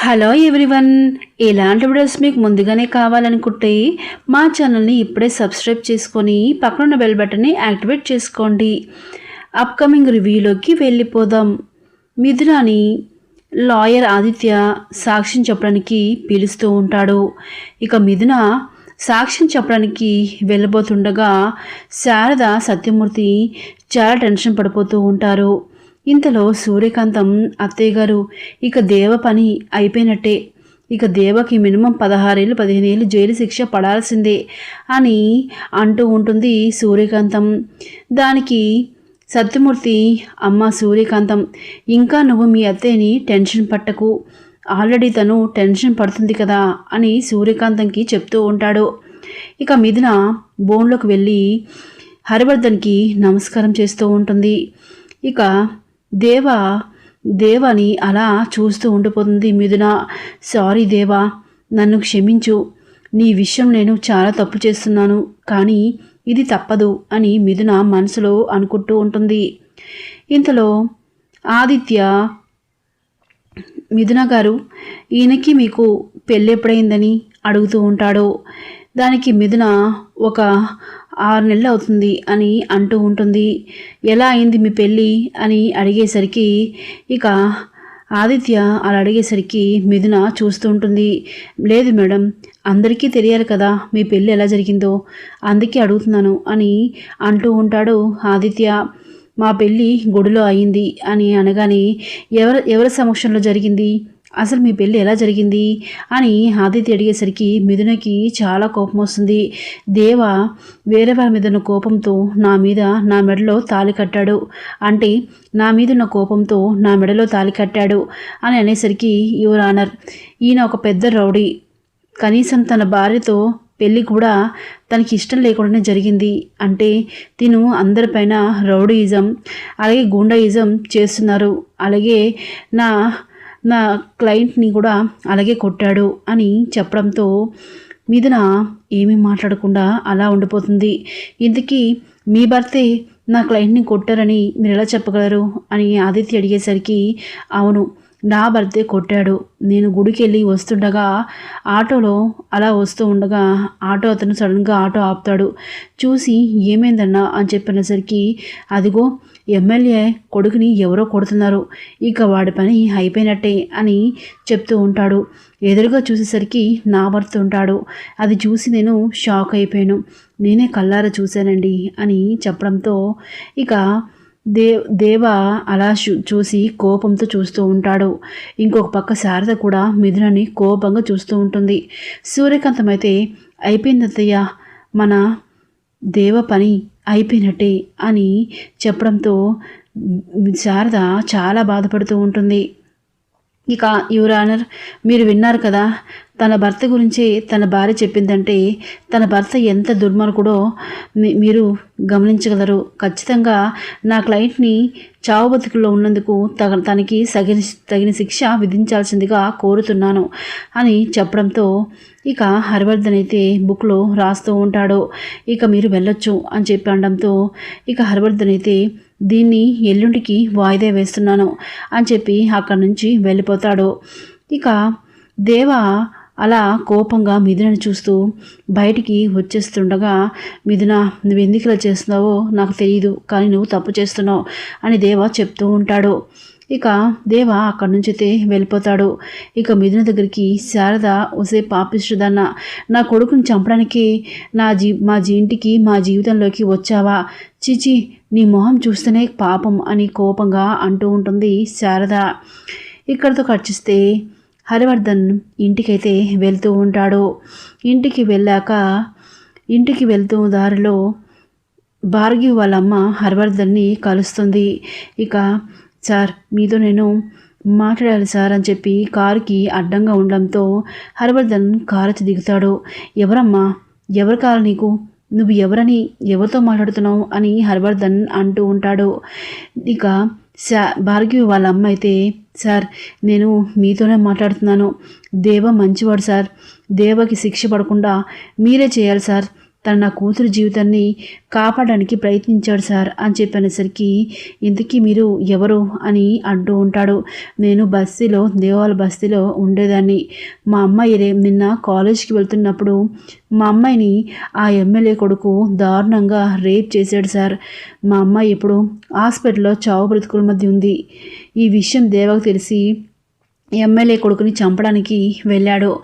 Hello everyone ఇలాంటి videos మీకు ముందుగానే కావాలనుకుంటే మా ఛానల్ని ఇప్పుడే సబ్స్క్రైబ్ చేసుకొని పక్కనున్న బెల్ బటన్ని యాక్టివేట్ చేసుకోండి. అప్కమింగ్ రివ్యూలోకి వెళ్ళిపోదాం. మిథునాని లాయర్ ఆదిత్య సాక్ష్యం చెప్పడానికి పిలుస్తూ ఉంటాడు. ఇక మిథున సాక్ష్యం చెప్పడానికి వెళ్ళబోతుండగా శారద సత్యమూర్తి చాలా టెన్షన్ పడిపోతూ ఉంటారు. ఇంతలో సూర్యకాంతం అత్తయ్య గారు ఇక దేవ పని అయిపోయినట్టే. ఇక దేవకి మినిమం పదహారేళ్ళు పదిహేను ఏళ్ళు జైలు శిక్ష పడాల్సిందే అని అంటూ ఉంటుంది సూర్యకాంతం. దానికి సత్యమూర్తి అమ్మ సూర్యకాంతం ఇంకా నువ్వు మీ అత్తయ్యని టెన్షన్ పట్టకు. ఆల్రెడీ తను టెన్షన్ పడుతుంది కదా అని సూర్యకాంతంకి చెప్తూ ఉంటాడు. ఇక మిథున బోన్లోకి వెళ్ళి హరివర్ధన్కి నమస్కారం చేస్తూ ఉంటుంది. ఇక దేవ దేవని అలా చూస్తూ ఉండిపోతుంది మిథున. సారీ దేవా నన్ను క్షమించు. నీ విషయం నేను చాలా తప్పు చేస్తున్నాను కానీ ఇది తప్పదు అని మిథున మనసులో అనుకుంటూ ఉంటుంది. ఇంతలో ఆదిత్య మిథున గారు ఈయనకి మీకు పెళ్ళి ఎప్పుడైందని అడుగుతూ ఉంటాడు. దానికి మిథున ఒక ఆరు నెలలు అవుతుంది అని అంటూ ఉంటుంది. ఎలా అయింది మీ పెళ్ళి? అని అడిగేసరికి ఇక ఆదిత్య అలా అడిగేసరికి మిథున చూస్తూ ఉంటుంది. లేదు మేడం అందరికీ తెలియాలి కదా మీ పెళ్ళి ఎలా జరిగిందో. అందుకే అడుగుతున్నాను అని అంటూ ఉంటాడు ఆదిత్య. మా పెళ్ళి గుడిలో అయింది అని అనగానే ఎవరు ఎవరి సమక్షంలో జరిగింది? అసలు మీ పెళ్ళి ఎలా జరిగింది? అని ఆదిత్య అడిగేసరికి మిథునకి చాలా కోపం వస్తుంది. దేవ వేరే వారి మీద ఉన్న కోపంతో నా మీద నా మెడలో తాలి కట్టాడు. అంటే నా మీద ఉన్న కోపంతో నా మెడలో తాలి కట్టాడు అని అనేసరికి యువర్ ఆనర్ ఈయన ఒక పెద్ద రౌడీ. కనీసం తన భార్యతో పెళ్ళి కూడా తనకి ఇష్టం లేకుండానే జరిగింది. అంటే తిను అందరిపైన రౌడీయిజం అలాగే గూండాయిజం చేస్తున్నారు. అలాగే నా నా క్లయింట్ని కూడా అలాగే కొట్టాడు అని చెప్పడంతో మీదన ఏమీ మాట్లాడకుండా అలా ఉండిపోతుంది. ఇంతకీ మీ భర్తే నా క్లయింట్ని కొట్టారని మీరు ఎలా చెప్పగలరు? అని ఆదిత్య అడిగేసరికి అవును నా భర్తే కొట్టాడు. నేను గుడికి వెళ్ళి వస్తుండగా ఆటోలో అలా వస్తూ ఉండగా ఆటో అతను సడన్గా ఆటో ఆపుతాడు. చూసి ఏమైందన్నా అని చెప్పినసరికి అదిగో ఎమ్మెల్యే కొడుకుని ఎవరో కొడుతున్నారు. ఇక వాడి పని అయిపోయినట్టే అని చెప్తూ ఉంటాడు. ఎదురుగా చూసేసరికి నా భర్త ఉంటాడు. అది చూసి నేను షాక్ అయిపోయాను. నేనే కల్లారా చూశానండి అని చెప్పడంతో ఇక దే దేవ అలా చూసి కోపంతో చూస్తూ ఉంటాడు. ఇంకొక పక్క శారద కూడా మిథునని కోపంగా చూస్తూ ఉంటుంది. సూర్యకాంతం అయితే అయిపోయింది మన దేవ పని అయిపోయినట్టే అని చెప్పడంతో శారద చాలా బాధపడుతూ ఉంటుంది. ఇక యువరానర్ మీరు విన్నారు కదా తన భర్త గురించి తన భార్య చెప్పిందంటే తన భర్త ఎంత దుర్మార్గుడో మీరు గమనించగలరు. ఖచ్చితంగా నా క్లయింట్ని చావు బతుకుల్లో ఉన్నందుకు తగ తనకి సగిన తగిన శిక్ష విధించాల్సిందిగా కోరుతున్నాను అని చెప్పడంతో ఇక హరివర్ధన్ అయితే బుక్లో రాస్తూ ఉంటాడు. ఇక మీరు వెళ్ళొచ్చు అని చెప్పి అనడంతో ఇక హరివర్ధన్ అయితే దీన్ని ఎల్లుండికి వాయిదా వేస్తున్నాను అని చెప్పి అక్కడి నుంచి వెళ్ళిపోతాడు. ఇక దేవ అలా కోపంగా మిథునని చూస్తూ బయటికి వచ్చేస్తుండగా మిథున నువ్వు ఎందుకు ఇలా చేస్తున్నావో నాకు తెలియదు కానీ నువ్వు తప్పు చేస్తున్నావు అని దేవ చెప్తూ ఉంటాడు. ఇక దేవ అక్కడి నుంచి అయితే వెళ్ళిపోతాడు. ఇక మిథున దగ్గరికి శారద ఒసే పాపిస్తుదన్న నా కొడుకుని చంపడానికి నా జీ మా జీంటికి మా జీవితంలోకి వచ్చావా? చిచి నీ మొహం చూస్తేనే పాపం అని కోపంగా అంటూ ఉంటుంది శారద. ఇక్కడితో ఖర్చిస్తే హరివర్ధన్ ఇంటికైతే వెళ్తూ ఉంటాడు. ఇంటికి వెళ్ళాక ఇంటికి వెళ్తూ దారిలో భార్గి వాళ్ళమ్మ హరివర్ధన్ని కలుస్తుంది. ఇక సార్ మీతో నేను మాట్లాడాలి సార్ అని చెప్పి కారుకి అడ్డంగా ఉండడంతో హరివర్ధన్ కారు దిగుతాడు. ఎవరమ్మా? ఎవరు కారు నీకు? నువ్వు ఎవరని ఎవరితో మాట్లాడుతున్నావు? అని హరివర్ధన్ అంటూ ఉంటాడు. ఇక శా భార్గవి వాళ్ళ అమ్మ అయితే సార్ నేను మీతోనే మాట్లాడుతున్నాను. దేవ మంచివాడు సార్. దేవకి శిక్ష పడకుండా మీరే చేయాలి సార్. తను నా కూతురు జీవితాన్ని కాపాడడానికి ప్రయత్నించాడు సార్ అని చెప్పనేసరికి ఇంతకీ మీరు ఎవరు? అని అంటూ ఉంటాడు. నేను బస్తీలో దేవాల బస్తీలో ఉండేదాన్ని. మా అమ్మాయి రే నిన్న కాలేజ్కి వెళ్తున్నప్పుడు మా అమ్మాయిని ఆ ఎమ్మెల్యే కొడుకు దారుణంగా రేప్ చేశాడు సార్. మా అమ్మాయి ఇప్పుడు హాస్పిటల్లో చావు బ్రతుకుల మధ్య ఉంది. ఈ విషయం దేవకు తెలిసి ఎమ్మెల్యే కొడుకుని చంపడానికి వెళ్ళాడు.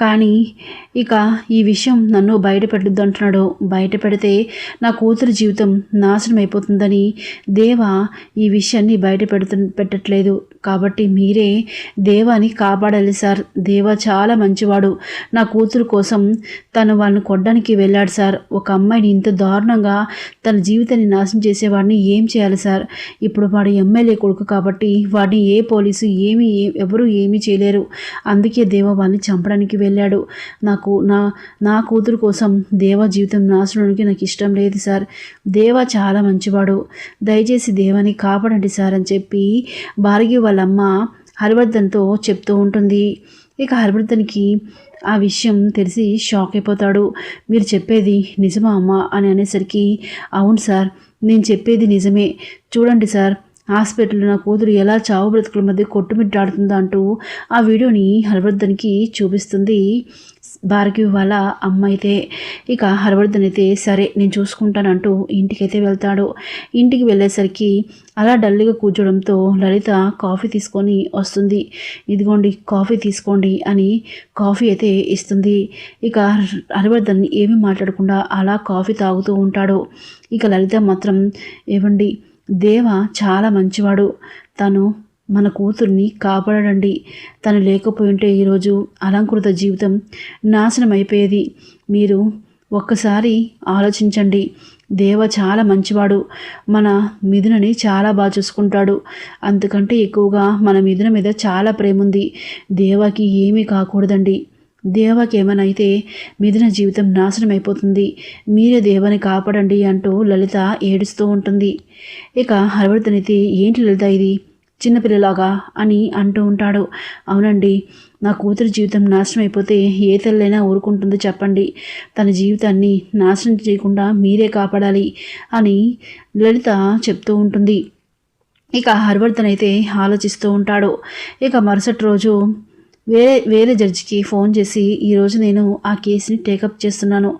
కానీ ఇక ఈ విషయం నన్ను బయట పెట్టద్దు అంటున్నాడు. బయట పెడితే నా కూతురు జీవితం నాశనం అయిపోతుందని దేవ ఈ విషయాన్ని బయట పెడుతు పెట్టట్లేదు. కాబట్టి మీరే దేవాని కాపాడాలి సార్. దేవ చాలా మంచివాడు. నా కూతురు కోసం తను వాళ్ళని కొట్టడానికి వెళ్ళాడు సార్. ఒక అమ్మాయిని ఇంత దారుణంగా తన జీవితాన్ని నాశనం చేసేవాడిని ఏం చేయాలి సార్? ఇప్పుడు వాడు ఎమ్మెల్యే కొడుకు కాబట్టి వాడిని ఏ పోలీసు ఏమి ఎవరు ఏమీ చేయలేరు. అందుకే దేవ వాళ్ళని చంపడానికి వెళ్ళాడు. నాకు నా నా కూతురు కోసం దేవ జీవితం నాశనానికి నాకు ఇష్టం లేదు సార్. దేవ చాలా మంచివాడు. దయచేసి దేవని కాపాడండి సార్ అని చెప్పి భార్గవి వాళ్ళమ్మ హరివర్ధన్తో చెప్తూ ఉంటుంది. ఇక హరివర్ధన్కి ఆ విషయం తెలిసి షాక్ అయిపోతాడు. మీరు చెప్పేది నిజమా అమ్మ అని అనేసరికి అవును సార్ నేను చెప్పేది నిజమే. చూడండి సార్ హాస్పిటల్లో నా కూతురు ఎలా చావు బ్రతుకుల మధ్య కొట్టుమిట్టాడుతుందో అంటూ ఆ వీడియోని హర్వర్ధన్కి చూపిస్తుంది. భార్గవి వాళ్ళ అమ్మ అయితే ఇక హర్వర్ధన్ అయితే సరే నేను చూసుకుంటానంటూ ఇంటికైతే వెళ్తాడు. ఇంటికి వెళ్ళేసరికి అలా డల్గా కూర్చోడంతో లలిత కాఫీ తీసుకొని వస్తుంది. ఇదిగోండి కాఫీ తీసుకోండి అని కాఫీ అయితే ఇస్తుంది. ఇక హరివర్ధన్ ఏమీ మాట్లాడకుండా అలా కాఫీ తాగుతూ ఉంటాడు. ఇక లలిత మాత్రం ఏవండి దేవ చాలా మంచివాడు. తను మన కూతుర్ని కాపాడండి. తను లేకపోయి ఉంటే ఈరోజు అలంకృత జీవితం నాశనం అయిపోయేది మీరు ఒక్కసారి ఆలోచించండి. దేవ చాలా మంచివాడు. మన మిథునని చాలా బాగా చూసుకుంటాడు. అందుకంటే ఎక్కువగా మన మిథున మీద చాలా ప్రేమ ఉంది దేవకి ఏమీ కాకూడదండి. దేవాకి ఏమైనా మిథున జీవితం నాశనం అయిపోతుంది మీరే దేవని కాపాడండి అంటూ లలిత ఏడుస్తూ ఉంటుంది. ఇక హరివర్ధనైతే ఏంటి లలిత ఇది? చిన్నపిల్లలాగా? అని అంటూ ఉంటాడు. అవునండి నా కూతురు జీవితం నాశనం అయిపోతే ఏ తల్లైనా ఊరుకుంటుందో చెప్పండి. తన జీవితాన్ని నాశనం చేయకుండా మీరే కాపాడాలి అని లలిత చెప్తూ ఉంటుంది. ఇక హరివర్ధన్ అయితే ఆలోచిస్తూ ఉంటాడు. ఇక మరుసటి రోజు వేరే వేరే జడ్జికి ఫోన్ చేసి ఈరోజు నేను ఆ కేసుని టేకప్ చేస్తున్నాను.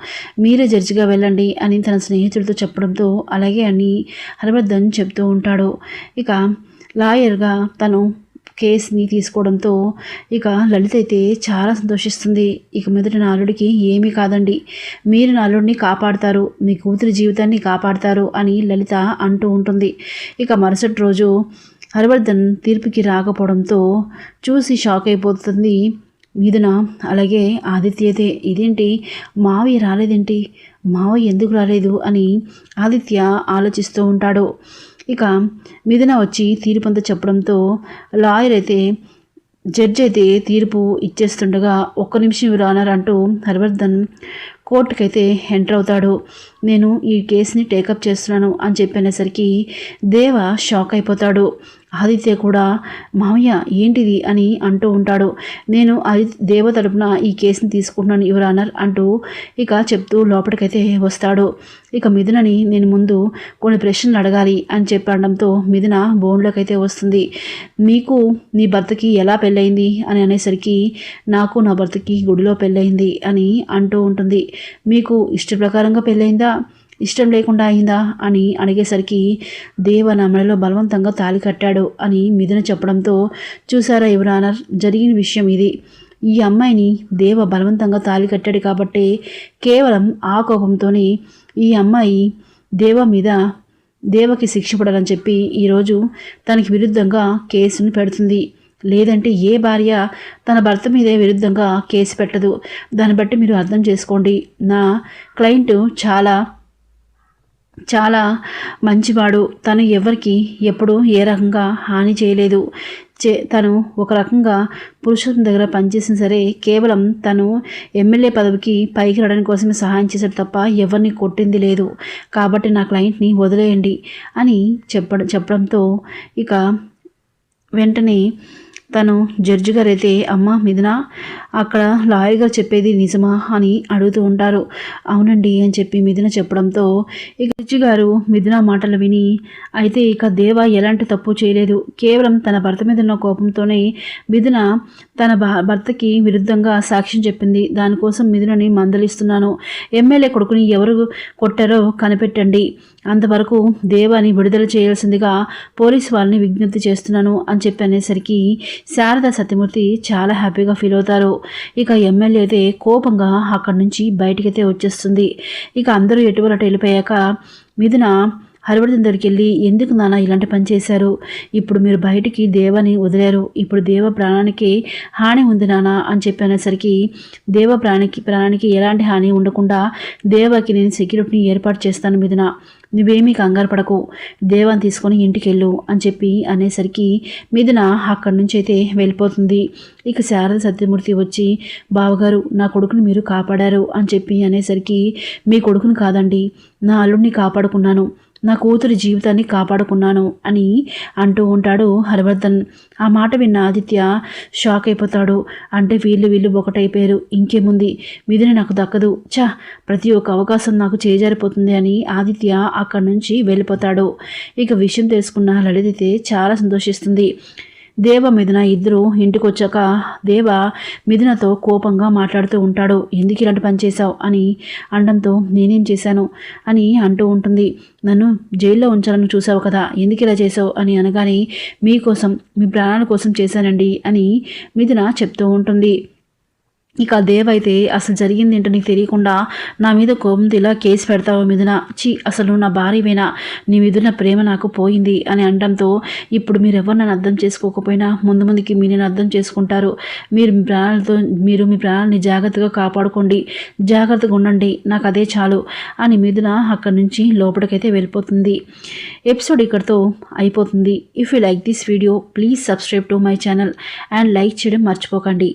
మీరే జడ్జిగా వెళ్ళండి అని తన స్నేహితుడితో చెప్పడంతో అలాగే అని హరివర్ధన్ చెప్తూ ఉంటాడు. ఇక లాయర్గా తను కేసుని తీసుకోవడంతో ఇక లలిత అయితే చాలా సంతోషిస్తుంది. ఇక మీదట నా అల్లుడికి ఏమీ కాదండి. మీరు నా అల్లుడిని కాపాడతారు మీ కూతురి జీవితాన్ని కాపాడతారు అని లలిత అంటూ ఉంటుంది. ఇక మరుసటి రోజు హరివర్ధన్ తీర్పుకి రాకపోవడంతో చూసి షాక్ అయిపోతుంది మీదున అలాగే ఆదిత్య అయితే ఇదేంటి? మావయ్య రాలేదేంటి? మావయ్య ఎందుకు రాలేదు? అని ఆదిత్య ఆలోచిస్తూ ఉంటాడు. ఇక మిథున వచ్చి తీర్పు అంతా చెప్పడంతో లాయర్ అయితే జడ్జి అయితే తీర్పు ఇచ్చేస్తుండగా ఒక్క నిమిషం రానర్ అంటూ హరివర్ధన్ కోర్టుకైతే ఎంటర్ అవుతాడు. నేను ఈ కేసుని టేకప్ చేస్తున్నాను అని చెప్పనేసరికి దేవ షాక్ అయిపోతాడు. ఆదిత్య కూడా మామయ్య ఏంటిది? అని అంటూ ఉంటాడు. నేను ఆది దేవ తరపున ఈ కేసుని తీసుకుంటున్నాను యువరానర్ అంటూ ఇక చెప్తూ లోపలికైతే వస్తాడు. ఇక మిథునని నేను ముందు కొన్ని ప్రశ్నలు అడగాలి అని చెప్పడంతో మిథున బోన్లోకైతే వస్తుంది. మీకు నీ భర్తకి ఎలా పెళ్ళయింది? అని అనేసరికి నాకు నా భర్తకి గుడిలో పెళ్ళయింది అని అంటూ ఉంటుంది. మీకు ఇష్ట ప్రకారంగా పెళ్ళయిందా? ఇష్టం లేకుండా అయిందా అని అడిగేసరికి దేవ నా మెడలో బలవంతంగా తాలి కట్టాడు అని మిథున చెప్పడంతో చూసారా యువరానర్ జరిగిన విషయం ఇది. ఈ అమ్మాయిని దేవ బలవంతంగా తాలి కట్టాడు కాబట్టి కేవలం ఆ కోపంతోనే ఈ అమ్మాయి దేవ మీద దేవకి శిక్ష పడాలని చెప్పి ఈరోజు తనకి విరుద్ధంగా కేసును పెడుతుంది. లేదంటే ఏ భార్య తన భర్త మీదే విరుద్ధంగా కేసు పెట్టదు. దాన్ని బట్టి మీరు అర్థం చేసుకోండి. నా క్లయింట్ చాలా చాలా మంచివాడు. తను ఎవరికి ఎప్పుడు ఏ రకంగా హాని చేయలేదు. చే తను ఒక రకంగా పురుషోత్తం దగ్గర పనిచేసిన సరే కేవలం తను ఎమ్మెల్యే పదవికి పైకి రావడానికి కోసమే సహాయం చేశాడు తప్ప ఎవరిని కొట్టింది లేదు. కాబట్టి నా క్లయింట్ని వదిలేయండి అని చెప్పడం చెప్పడంతో ఇక వెంటనే తను జడ్జి గారు అయితే అమ్మ మిథున అక్కడ లాయర్ గారు చెప్పేది నిజమా? అని అడుగుతూ ఉంటారు. అవునండి అని చెప్పి మిథున చెప్పడంతో ఇక జడ్జి గారు మిథున మాటలు విని అయితే ఇక దేవ ఎలాంటి తప్పు చేయలేదు. కేవలం తన భర్త మీద ఉన్న కోపంతోనే మిథున తన భర్తకి విరుద్ధంగా సాక్ష్యం చెప్పింది. దానికోసం మిథునని మందలిస్తున్నాను. ఎమ్మెల్యే కొడుకుని ఎవరు కొట్టారో కనిపెట్టండి. అంతవరకు దేవాని విడుదల చేయాల్సిందిగా పోలీస్ వాళ్ళని విజ్ఞప్తి చేస్తున్నాను అని చెప్పి అనేసరికి శారద సత్యమూర్తి చాలా హ్యాపీగా ఫీల్ అవుతారు. ఇక ఎమ్మెల్యే అయితే కోపంగా అక్కడి నుంచి బయటికైతే వచ్చేస్తుంది. ఇక అందరూ ఎటువంటి వెళ్ళిపోయాక మిథున హరివర్ధన్ దగ్గరికి వెళ్ళి ఎందుకు నాన్న ఇలాంటి పని చేశారు? ఇప్పుడు మీరు బయటికి దేవని వదిలారు. ఇప్పుడు దేవ ప్రాణానికి హాని ఉంది నాన్న అని చెప్పి అనేసరికి దేవ ప్రాణికి ప్రాణానికి ఎలాంటి హాని ఉండకుండా దేవకి నేను సెక్యూరిటీని ఏర్పాటు చేస్తాను మీదన నువ్వేమీ కంగారు పడకు. దేవాన్ని తీసుకొని ఇంటికి వెళ్ళు అని చెప్పి అనేసరికి మీదన అక్కడి నుంచి అయితే వెళ్ళిపోతుంది. ఇక శారద సత్యమూర్తి వచ్చి బావగారు నా కొడుకుని మీరు కాపాడారు అని చెప్పి అనేసరికి మీ కొడుకుని కాదండి. నా అల్లుడిని కాపాడుకున్నాను. నా కూతురి జీవితాన్ని కాపాడుకున్నాను అని అంటూ ఉంటాడు హరివర్ధన్. ఆ మాట విన్న ఆదిత్య షాక్ అయిపోతాడు. అంటే వీళ్ళు వీళ్ళు ఒకటైపోయారు. ఇంకేముంది? మిదిని నాకు దక్కదు. చా ప్రతి ఒక్క అవకాశం నాకు చేజారిపోతుంది అని ఆదిత్య అక్కడి నుంచి వెళ్ళిపోతాడు. ఇక విషయం తెలుసుకున్న లలితే అయితే చాలా సంతోషిస్తుంది. దేవ మిథున ఇద్దరు ఇంటికొచ్చాక దేవ మిథునతో కోపంగా మాట్లాడుతూ ఉంటాడు. ఎందుకు ఇలాంటి పని చేశావు? అని అనడంతో నేనేం చేశాను? అని అంటూ ఉంటుంది. నన్ను జైల్లో ఉంచాలని చూసావు కదా ఎందుకు ఇలా చేసావు అని అనగానే మీకోసం మీ ప్రాణాల కోసం చేశానండి అని మిథున చెప్తూ ఉంటుంది. ఇక దేవ్ అయితే అసలు జరిగింది ఏంటో నీకు తెలియకుండా నా మీద కోపంతో ఇలా కేసు పెడతావు మీదన చి అసలు నా భార్యవేనా నీ మీదున్న ప్రేమ నాకు పోయింది అని అనడంతో ఇప్పుడు మీరు ఎవరు నన్ను అర్థం చేసుకోకపోయినా ముందు ముందుకి మీరు నేను అర్థం చేసుకుంటారు. మీరు మీ ప్రాణాలతో మీరు మీ ప్రాణాలని జాగ్రత్తగా కాపాడుకోండి. జాగ్రత్తగా ఉండండి. నాకు అదే చాలు అని మీదున అక్కడి నుంచి లోపలికైతే వెళ్ళిపోతుంది. ఎపిసోడ్ ఇక్కడితో అయిపోతుంది. If you like this video please subscribe to my channel and like చేయడం మర్చిపోకండి.